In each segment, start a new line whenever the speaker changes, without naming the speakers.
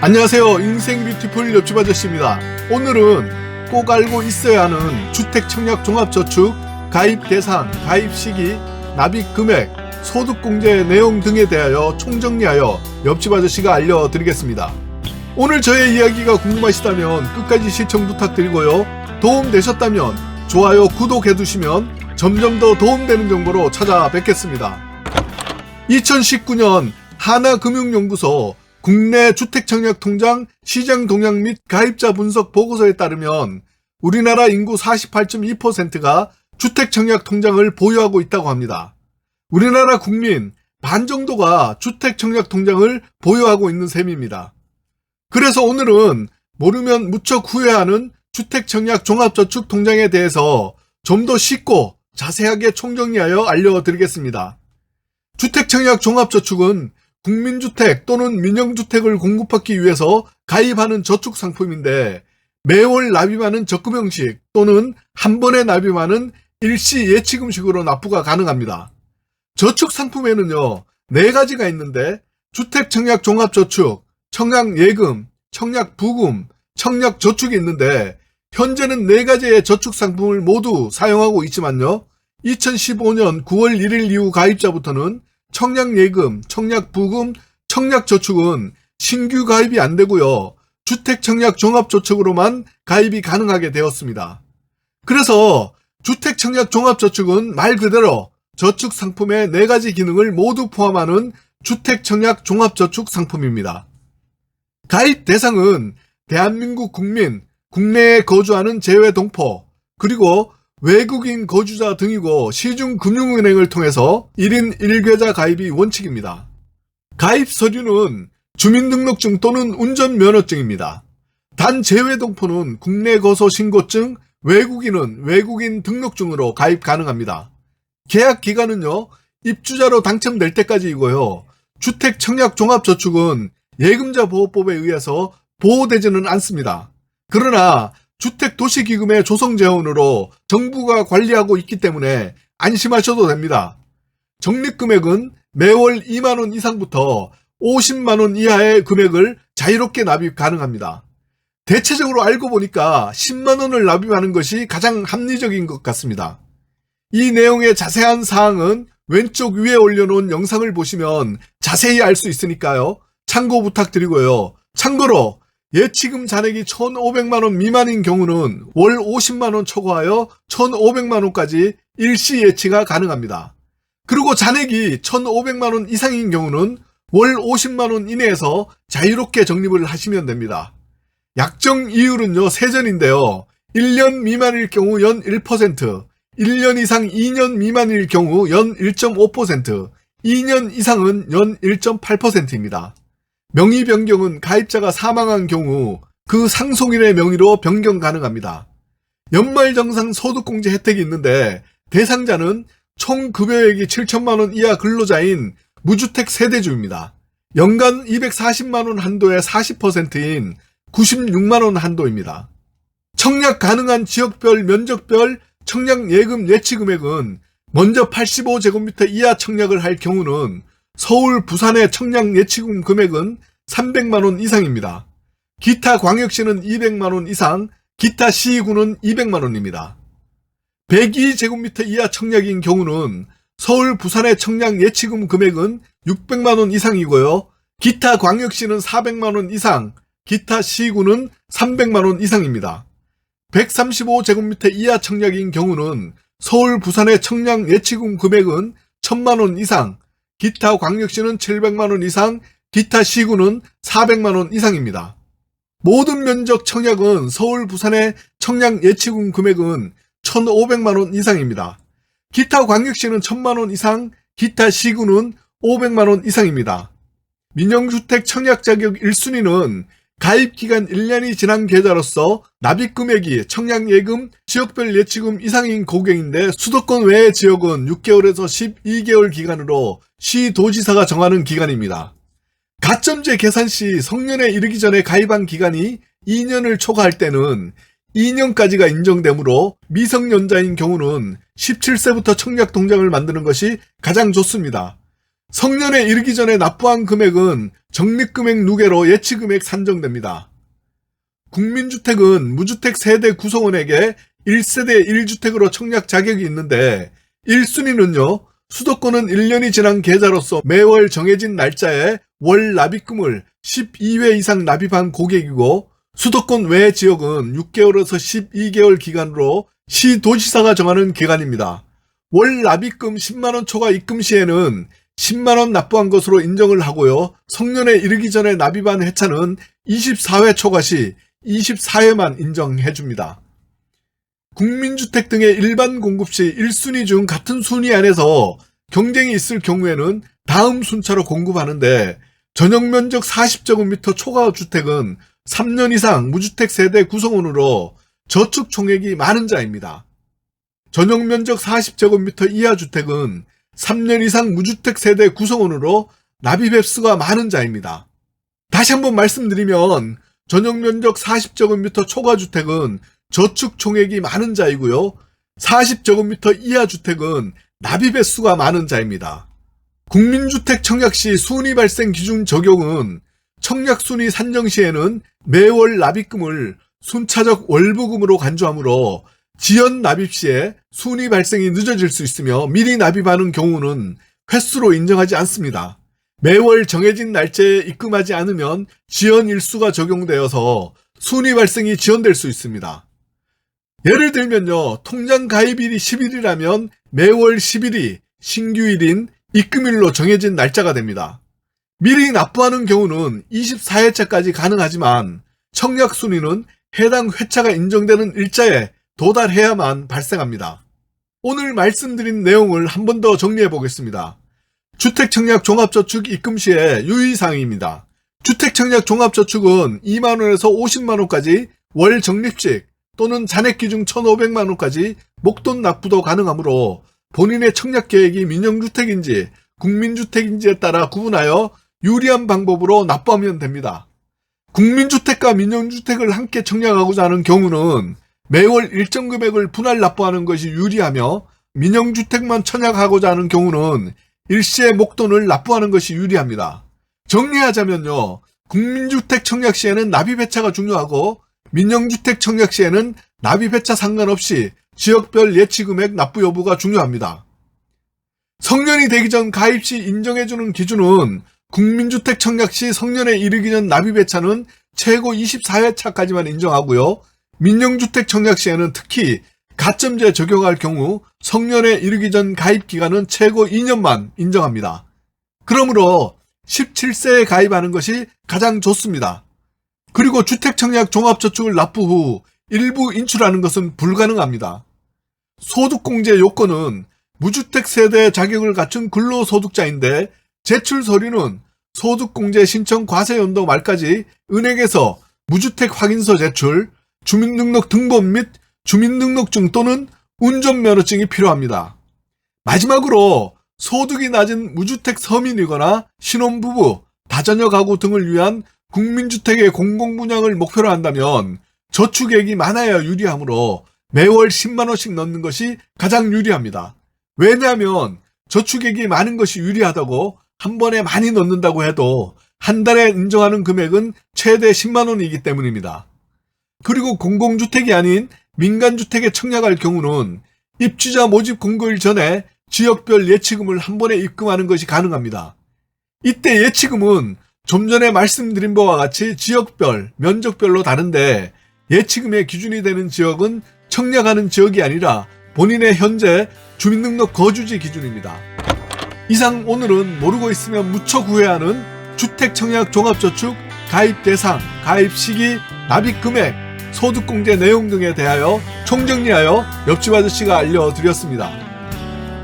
안녕하세요. 인생 뷰티풀 옆집 아저씨입니다. 오늘은 꼭 알고 있어야 하는 주택 청약 종합저축 가입 대상, 가입 시기, 납입 금액, 소득 공제 내용 등에 대하여 총정리하여 옆집 아저씨가 알려드리겠습니다. 오늘 저의 이야기가 궁금하시다면 끝까지 시청 부탁드리고요. 도움 되셨다면 좋아요, 구독해 두시면 점점 더 도움되는 정보로 찾아뵙겠습니다. 2019년 하나금융연구소 국내 주택청약통장 시장 동향 및 가입자 분석 보고서에 따르면 우리나라 인구 48.2%가 주택청약통장을 보유하고 있다고 합니다. 우리나라 국민 반 정도가 주택청약통장을 보유하고 있는 셈입니다. 그래서 오늘은 모르면 무척 후회하는 주택청약 종합저축통장에 대해서 좀 더 쉽고 자세하게 총정리하여 알려드리겠습니다. 주택청약 종합저축은 국민주택 또는 민영주택을 공급하기 위해서 가입하는 저축 상품인데 매월 납입하는 적금 형식 또는 한 번에 납입하는 일시 예치 금식으로 납부가 가능합니다. 저축 상품에는요, 네 가지가 있는데 주택 청약 종합 저축, 청약 예금, 청약 부금, 청약 저축이 있는데 현재는 네 가지의 저축 상품을 모두 사용하고 있지만요. 2015년 9월 1일 이후 가입자부터는 청약예금, 청약부금, 청약저축은 신규 가입이 안 되고요. 주택청약 종합저축으로만 가입이 가능하게 되었습니다. 그래서 주택청약 종합저축은 말 그대로 저축 상품의 네 가지 기능을 모두 포함하는 주택청약 종합저축 상품입니다. 가입 대상은 대한민국 국민, 국내에 거주하는 재외 동포, 그리고 외국인 거주자 등이고 시중금융은행을 통해서 1인 1계좌 가입이 원칙입니다. 가입 서류는 주민등록증 또는 운전면허증입니다. 단 제외 동포는 국내 거소 신고증, 외국인은 외국인 등록증으로 가입 가능합니다. 계약 기간은요, 입주자로 당첨될 때까지이고요. 주택 청약 종합 저축은 예금자 보호법에 의해서 보호되지는 않습니다. 그러나 주택도시기금의 조성재원으로 정부가 관리하고 있기 때문에 안심하셔도 됩니다. 적립금액은 매월 2만원 이상부터 50만원 이하의 금액을 자유롭게 납입 가능합니다. 대체적으로 알고 보니까 10만원을 납입하는 것이 가장 합리적인 것 같습니다. 이 내용의 자세한 사항은 왼쪽 위에 올려놓은 영상을 보시면 자세히 알 수 있으니까요. 참고 부탁드리고요. 참고로 예치금 잔액이 1,500만원 미만인 경우는 월 50만원 초과하여 1,500만원까지 일시 예치가 가능합니다. 그리고 잔액이 1,500만원 이상인 경우는 월 50만원 이내에서 자유롭게 적립을 하시면 됩니다. 약정 이율은요, 세전인데요. 1년 미만일 경우 연 1%, 1년 이상 2년 미만일 경우 연 1.5%, 2년 이상은 연 1.8%입니다. 명의 변경은 가입자가 사망한 경우 그 상속인의 명의로 변경 가능합니다. 연말정상 소득공제 혜택이 있는데 대상자는 총 급여액이 7천만원 이하 근로자인 무주택 세대주입니다. 연간 240만원 한도의 40%인 96만원 한도입니다. 청약 가능한 지역별 면적별 청약 예금 예치 금액은 먼저 85제곱미터 이하 청약을 할 경우는 서울, 부산의 청약 예치금 금액은 300만 원 이상입니다. 기타 광역시는 200만 원 이상, 기타 시구는 200만 원입니다. 102제곱미터 이하 청약인 경우는 서울, 부산의 청약 예치금 금액은 600만 원 이상이고요. 기타 광역시는 400만 원 이상, 기타 시구는 300만 원 이상입니다. 135제곱미터 이하 청약인 경우는 서울, 부산의 청약 예치금 금액은 1000만 원 이상, 기타 광역시는 700만원 이상, 기타 시구는 400만원 이상입니다. 모든 면적 청약은 서울, 부산의 청약 예치금 금액은 1,500만원 이상입니다. 기타 광역시는 1,000만원 이상, 기타 시구는 500만원 이상입니다. 민영주택 청약 자격 1순위는 가입 기간 1년이 지난 계좌로서 납입 금액이 청약예금, 지역별 예치금 이상인 고객인데 수도권 외의 지역은 6개월에서 12개월 기간으로 시 도지사가 정하는 기간입니다. 가점제 계산 시 성년에 이르기 전에 가입한 기간이 2년을 초과할 때는 2년까지가 인정되므로 미성년자인 경우는 17세부터 청약 통장을 만드는 것이 가장 좋습니다. 성년에 이르기 전에 납부한 금액은 적립금액 누계로 예치금액 산정됩니다. 국민주택은 무주택 세대 구성원에게 1세대 1주택으로 청약 자격이 있는데 1순위는요. 수도권은 1년이 지난 계좌로서 매월 정해진 날짜에 월 납입금을 12회 이상 납입한 고객이고 수도권 외 지역은 6개월에서 12개월 기간으로 시도지사가 정하는 기간입니다. 월 납입금 10만원 초과 입금 시에는 10만원 납부한 것으로 인정을 하고요. 성년에 이르기 전에 납입한 회차는 24회 초과 시 24회만 인정해 줍니다. 국민주택 등의 일반 공급 시 1순위 중 같은 순위 안에서 경쟁이 있을 경우에는 다음 순차로 공급하는데 전용 면적 40제곱미터 초과 주택은 3년 이상 무주택 세대 구성원으로 저축 총액이 많은 자입니다. 전용 면적 40제곱미터 이하 주택은 3년 이상 무주택 세대 구성원으로 납입 횟수가 많은 자입니다. 다시 한번 말씀드리면 전용 면적 40제곱미터 초과 주택은 저축 총액이 많은 자이고요. 40제곱미터 이하 주택은 납입 횟수가 많은 자입니다. 국민주택 청약 시 순위 발생 기준 적용은 청약 순위 산정 시에는 매월 납입금을 순차적 월부금으로 간주하므로 지연 납입 시에 순위 발생이 늦어질 수 있으며 미리 납입하는 경우는 횟수로 인정하지 않습니다. 매월 정해진 날짜에 입금하지 않으면 지연 일수가 적용되어서 순위 발생이 지연될 수 있습니다. 예를 들면요, 통장 가입일이 10일이라면 매월 10일이 신규일인 입금일로 정해진 날짜가 됩니다. 미리 납부하는 경우는 24회차까지 가능하지만 청약 순위는 해당 회차가 인정되는 일자에 도달해야만 발생합니다. 오늘 말씀드린 내용을 한 번 더 정리해 보겠습니다. 주택청약 종합저축 입금 시의 유의사항입니다. 주택청약 종합저축은 2만원에서 50만원까지 월 적립식 또는 잔액 기준 1,500만원까지 목돈 납부도 가능하므로 본인의 청약 계획이 민영주택인지 국민주택인지에 따라 구분하여 유리한 방법으로 납부하면 됩니다. 국민주택과 민영주택을 함께 청약하고자 하는 경우는 매월 일정 금액을 분할 납부하는 것이 유리하며 민영주택만 청약하고자 하는 경우는 일시의 목돈을 납부하는 것이 유리합니다. 정리하자면요. 국민주택 청약 시에는 납입회차가 중요하고 민영주택 청약 시에는 납입회차 상관없이 지역별 예치금액 납부 여부가 중요합니다. 성년이 되기 전 가입 시 인정해주는 기준은 국민주택 청약 시 성년에 이르기 전 납입회차는 최고 24회차까지만 인정하고요. 민영주택 청약 시에는 특히 가점제 적용할 경우 성년에 이르기 전 가입 기간은 최고 2년만 인정합니다. 그러므로 17세에 가입하는 것이 가장 좋습니다. 그리고 주택청약 종합저축을 납부 후 일부 인출하는 것은 불가능합니다. 소득공제 요건은 무주택 세대 자격을 갖춘 근로소득자인데 제출 서류는 소득공제 신청 과세 연도 말까지 은행에서 무주택 확인서 제출, 주민등록 등본 및 주민등록증 또는 운전면허증이 필요합니다. 마지막으로 소득이 낮은 무주택 서민이거나 신혼부부, 다자녀 가구 등을 위한 국민주택의 공공분양을 목표로 한다면 저축액이 많아야 유리하므로 매월 10만원씩 넣는 것이 가장 유리합니다. 왜냐하면 저축액이 많은 것이 유리하다고 한 번에 많이 넣는다고 해도 한 달에 인정하는 금액은 최대 10만원이기 때문입니다. 그리고 공공주택이 아닌 민간주택에 청약할 경우는 입주자 모집 공고일 전에 지역별 예치금을 한 번에 입금하는 것이 가능합니다. 이때 예치금은 좀 전에 말씀드린 바와 같이 지역별, 면적별로 다른데 예치금의 기준이 되는 지역은 청약하는 지역이 아니라 본인의 현재 주민등록 거주지 기준입니다. 이상 오늘은 모르고 있으면 무척 후회하는 주택청약 종합저축 가입 대상, 가입 시기, 납입 금액, 소득공제 내용 등에 대하여 총정리하여 옆집 아저씨가 알려드렸습니다.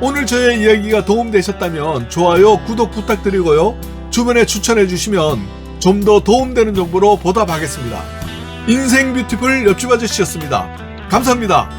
오늘 저의 이야기가 도움되셨다면 좋아요, 구독 부탁드리고요. 주변에 추천해 주시면 좀 더 도움되는 정보로 보답하겠습니다. 인생 뷰티풀 옆집 아저씨였습니다. 감사합니다.